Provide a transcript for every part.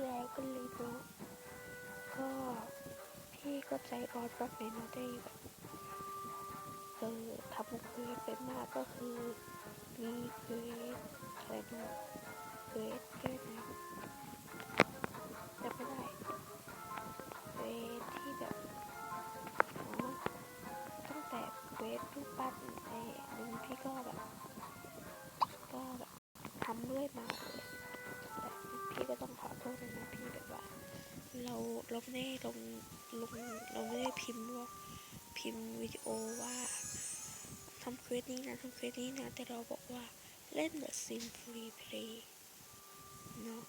แล้วกันเลยเนาะก็พี่ก็ใจร้อนแบบนี้นะได้แบบเออทำเควสไปมากก็คือมีเควสอะไรนะเควสแค่นั้นจำไม่ได้เควสที่แบบตั้งแต่เควสรูปปั้นไอ้นึงพี่ก็แบบก็แบบทำเรื่อยมาเลย พี่ก็ต้องขอโทษด้วยนะพี่แบบว่า เราเราไม่ได้ลงลงเราไม่ได้พิมพ์ว่าพิมพ์วิดีโอว่าทำเควสนี้นะทำเควสนี้นะ แต่เราบอกว่าเล่น The Sim Free Play เนาะ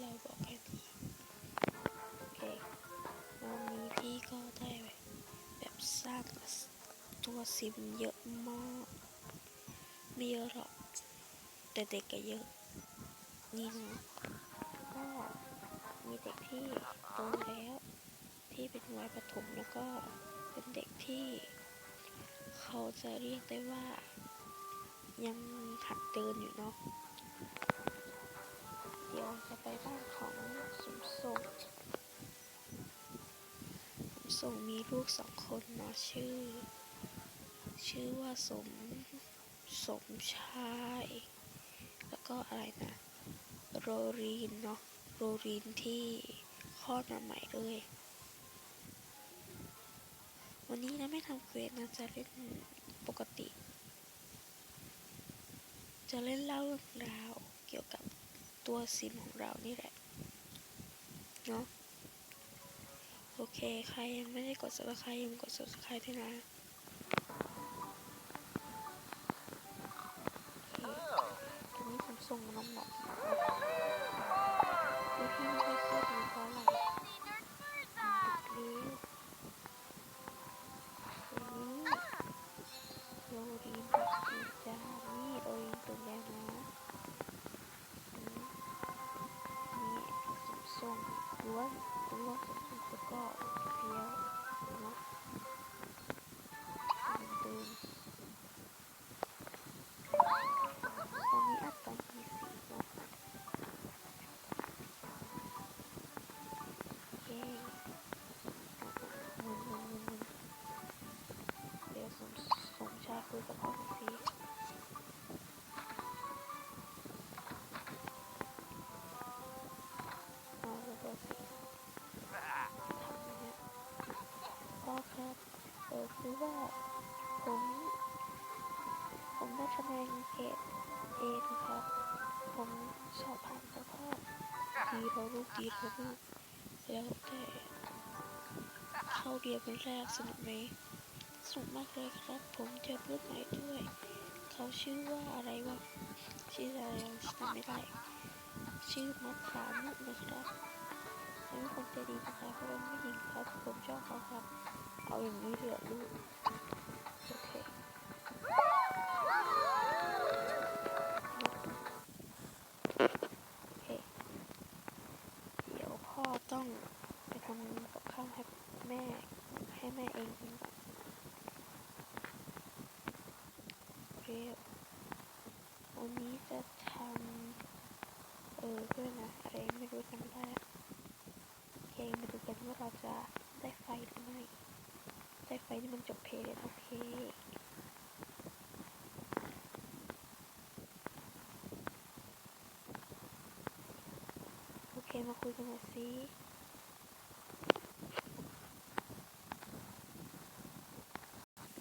เราบอกแค่นี้โอเควันนี้พี่ก็ได้แบบแบบสร้างตัวซิมเยอะมาก ไม่เยอะหรอก แต่เด็กก็เยอะ นี่นะ ก็มีเด็กที่โตแล้ว ที่เป็นวัยประถมแล้วก็เป็นเด็กที่เขาจะเรียกได้ว่า ยังหัดเดินอยู่เนาะเดี๋ยวจะไปบ้านของสมส่งสมส่งมีลูกสองคนเนาะชื่อ ชื่อว่าสมสมชาย แล้วก็อะไรนะ โรรีนเนาะโรรีนที่คลอดมาใหม่เลย วันนี้นะไม่ทำเควสนะจะเล่นปกติ จะเล่นเล่าเรื่องราวเกี่ยวกับตัวซิมของเรานี่แหละ เนาะโอเค ใครยังไม่ได้กด subscribe ยังกด subscribe ด้วยนะ อคือว่าผม ผมได้คะแนนเกรดเอนะครับ ผมสอบผ่านสภาพดีแล้วลูกดีแล้วลูกแล้วแต่เข้าเรียนวันแรกสนุกไหมสนุกมากเลยครับ ผมเจอเพื่อนใหม่ด้วย เขาชื่อว่าอะไรวะชื่ออะไรจำไม่ได้ชื่อมัดขานุกนะครับเขาเป็นคนใจดีนะครับเขาเป็นผู้หญิงครับ ผมชอบเขาครับ เอาอย่างนี้เถอะลูกโอเคโอเค เดี๋ยวพ่อต้องไปทำกับข้าวให้แม่ให้แม่เองกินก่อนเรียบวันนี้จะทำเออด้วยนะอะไรไม่รู้จำไม่ได้ละโอเค มาดูกันว่าเราจะได้ไฟหรือไม่ ได้ไฟนี่มันจบเพลงเลยโอเคโอเคมาคุยกันหน่อยสิ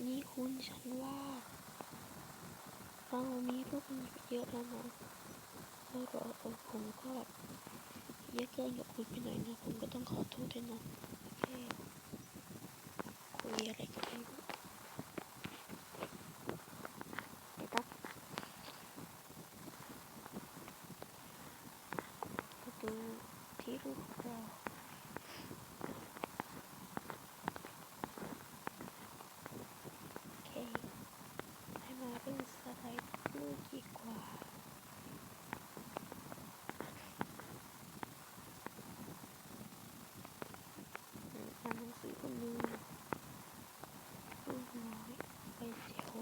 นี่คุณฉันว่าเรามีลูกมีเยอะแล้วนะแล้วก็เออผมก็แบบเยอะเกินกับคุณไปหน่อยนะ ผมก็ต้องขอโทษด้วยนะ โอเคคุยอะไรกันไม่รู้เดี๋ยวนะมาดูที่รูปของเรา โอเค ให้มาเรื่องสไลด์รูปดีกว่า อ่านหนังสือคนหนึ่งลูกน้อยไปเที่ยว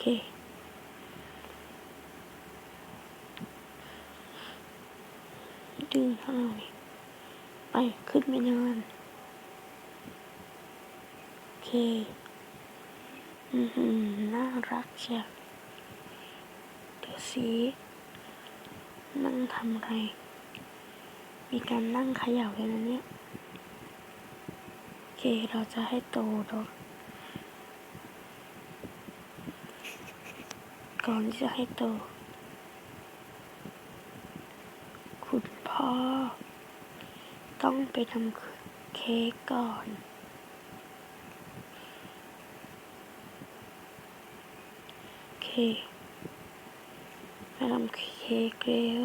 เค ดึงเท่าไหร่ไปขึ้นไปนอนโอเค อือหือน่ารักเชียวเดี๋ยวสินั่งทำอะไร มีการนั่งเขย่าเลยนะเนี่ย โอเค เราจะให้โตเนา ก่อนที่จะให้โต คุณพ่อ ต้องไปทำเค้กก่อนโอเคไปทำเค้กเร็ว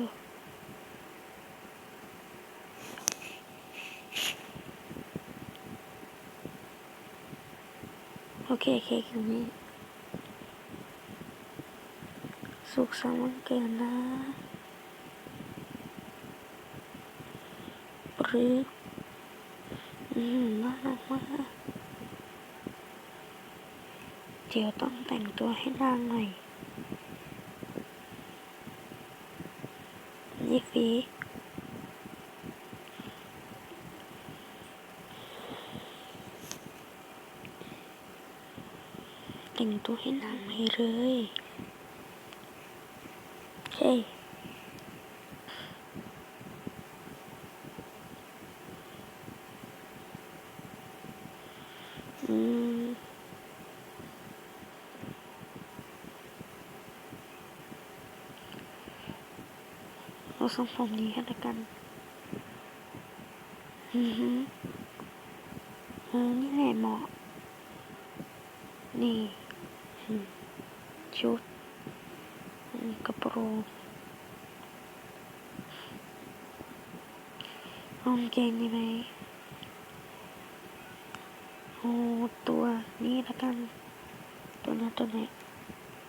โอเคเค้กอยู่นี่ สุขสันต์วันเกิดนะหรืออืมน่ารักมากเดี๋ยวต้องแต่งตัวให้นางหน่อย นี่ฟีแต่งตัวให้นางใหม่เลย เค อืม เราส่งผมนี้ให้แล้วกัน อือฮึเออนี่แหละเหมาะ นี่ชุด กระโปรงเอากางเกงนี่ไหมโอ้ตัวนี้ล้วกัน ตัวนั้นตัวนี้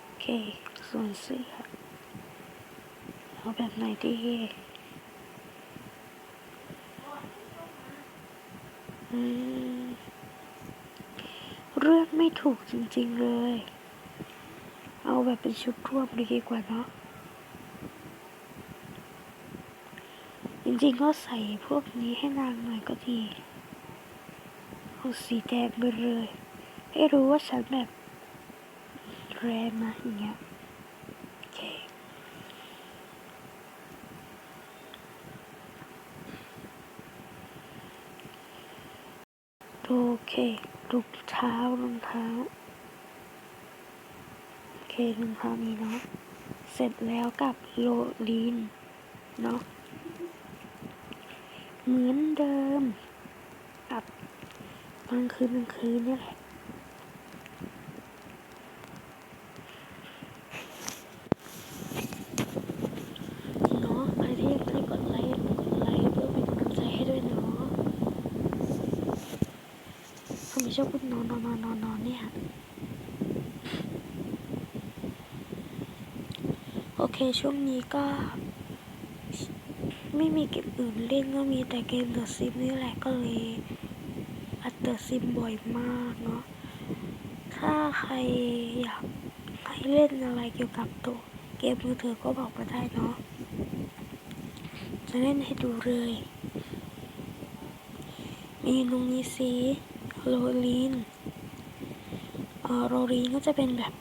โอเค ส่วนเสื้อเอาแบบไหนดีอืมเลือกไม่ถูกจริง ๆ เลย เอาแบบเป็นชุดรวมดีกว่าเนาะจริงๆก็ใส่พวกนี้ให้นางหน่อยก็ดีเอาสีแดงไปเลยให้รู้ว่าฉันแบบแรงนะอย่างเงี้ยโอเคโอเครองเท้ารองเท้า โอเครองเท้านี้เนาะ เสร็จแล้วกับโรลีนเนาะ เหมือนเดิมกับกลางคืนกลางคืนนี่แหละเนาะใครที่ยังไม่กดไลค์กดไลค์เพื่อเป็นกำลังใจให้ด้วยเนาะทำไมชอบพูดนอนนอนนอนนอนเนี่ย โอ เคช่วงนี้ก็ ไม่มีเกมอื่นเล่นก็มีแต่เกมเดอะซิมนี่แหละก็เลยอัดเดอะซิมบ่อยมากเนาะถ้าใครอยากให้เล่นอะไรเกี่ยวกับตัวเกมมือถือก็บอกมาได้เนาะจะเล่นให้ดูเลย มีตรงนี้สิโรลีนเออโรลีนก็จะเป็นแบบ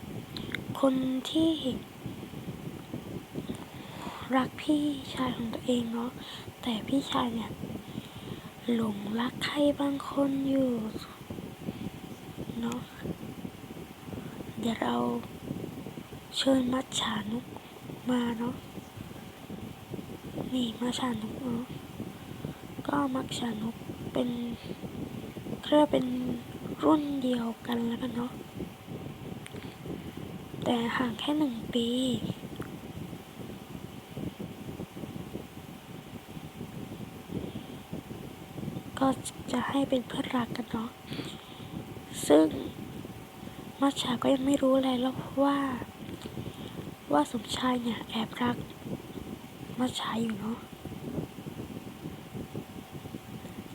คนที่ รักพี่ชายของตัวเองเนาะแต่พี่ชายเนี่ยหลงรักใครบางคนอยู่เนาะเดี๋ยวเราเชิญมัจฉานุกมาเนาะนี่มัจฉานุกเนาะก็มัจฉานุกเป็นเรียกว่เป็นรุ่นเดียวกันแล้วกันเนาะแต่ห่างแค่หนึ่งปี ก็จะให้เป็นเพื่อนรักกันเนาะ ซึ่งมัชชาก็ยังไม่รู้อะไรหรอกว่า ว่าสมชายเนี่ยแอบรักมัชชาอยู่เนาะ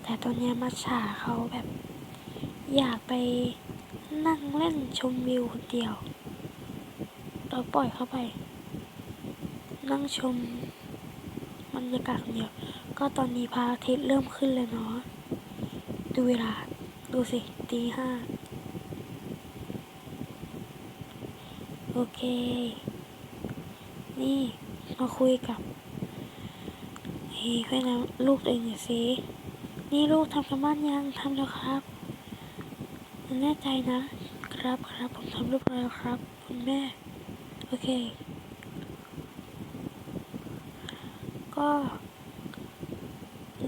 แต่ตอนเนี้ยมัชชาเขาแบบ อยากไปนั่งเล่นชมวิวคนเดียว เราปล่อยเข้าไป นั่งชม บรรยากาศคนเดียว ก็ตอนนี้พระอาทิตย์เริ่มขึ้นเลยเนาะ ดูเวลา ดูสิตีห้า โอเค นี่มาคุยกับเฮ้ยให้นะลูกตัวเองหน่อยสิ นี่ลูกทำกันบ้านยังทำแล้วครับ แน่ใจนะ ครับครับผมทำเรียบร้อยแล้วครับ คุณแม่ โอเค ก็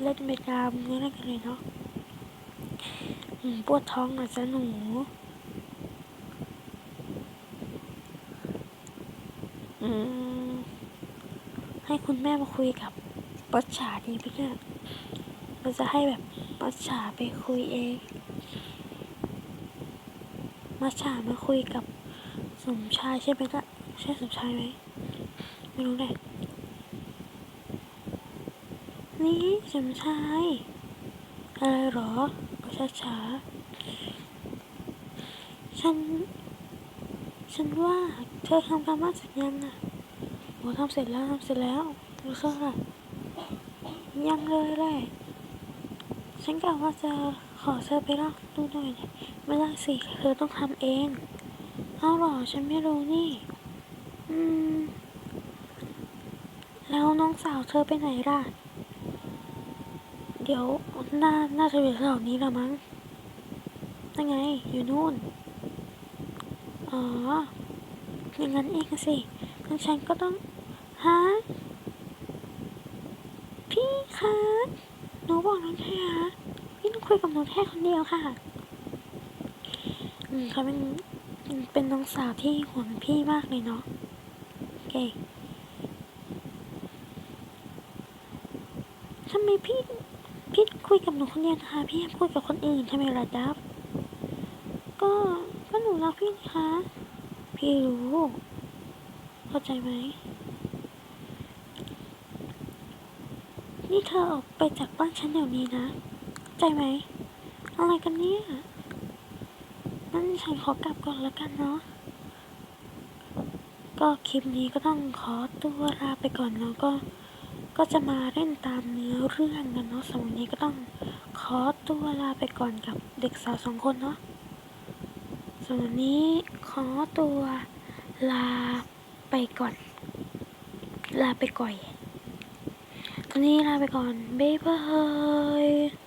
เล่นไปตามเนื้อเล่นกันเลยเนาะปวดท้องหน่อยจ้ะหนูอืมให้คุณแม่มาคุยกับปัชฉาดีไหมเนี่ยเราจะให้แบบปัชฉาไปคุยเองมัชฉามาคุยกับสมชายใช่ไหมล่ะใช่สมชายไหมไม่รู้แหละ นี่สมชายอะไรหรอช้าช้าฉัน ฉันว่าเธอทำการบ้านเสร็จยังอะโอ้ทำเสร็จแล้วทำเสร็จแล้วรู้สึกอะยังเลยแหละฉันกะว่าจะขอเธอไปลอกดูหน่อยไม่ได้สิเธอต้องทำเองเอาหรอฉันไม่รู้นี่ อืม แล้วน้องสาวเธอไปไหนล่ะ เดี๋ยวน่าน่าจะอยู่แถวนี้ละมั้งนั่นไง อยู่นู่น อ๋ออย่างนั้นเองสิงั้นฉันก็ต้องฮะพี่คะหนูบอกน้องแท้ฮะพี่ต้องคุยกับน้องแท้คนเดียวค่ะอืมเขาเป็นเป็นน้องสาวที่ห่วงพี่มากเลยเนาะเก่งทำไมพี่ พี่คุยกับหนูคนเดียวนะคะ พี่คุยกับคนอื่นทำไมล่ะดับก็ก็หนูรักพี่นะคะ พี่รู้เข้าใจไหมนี่เธอออกไปจากบ้านฉันเดี๋ยวนี้นะ ใจไหม อะไรกันเนี่ยงั้นฉันขอกลับก่อนแล้วกันเนาะ ก็คลิปนี้ก็ต้องขอตัวลาไปก่อนเนาะก็ ก็จะมาเล่นตามเนื้อเรื่องกันเนาะสำหรับวันนี้ก็ต้องขอตัวลาไปก่อนกับเด็กสาวสองคนเนาะสำหรับวันนี้ขอตัวลาไปก่อน ลาไปก่อยวันนี้ลาไปก่อนบ๊ายบาย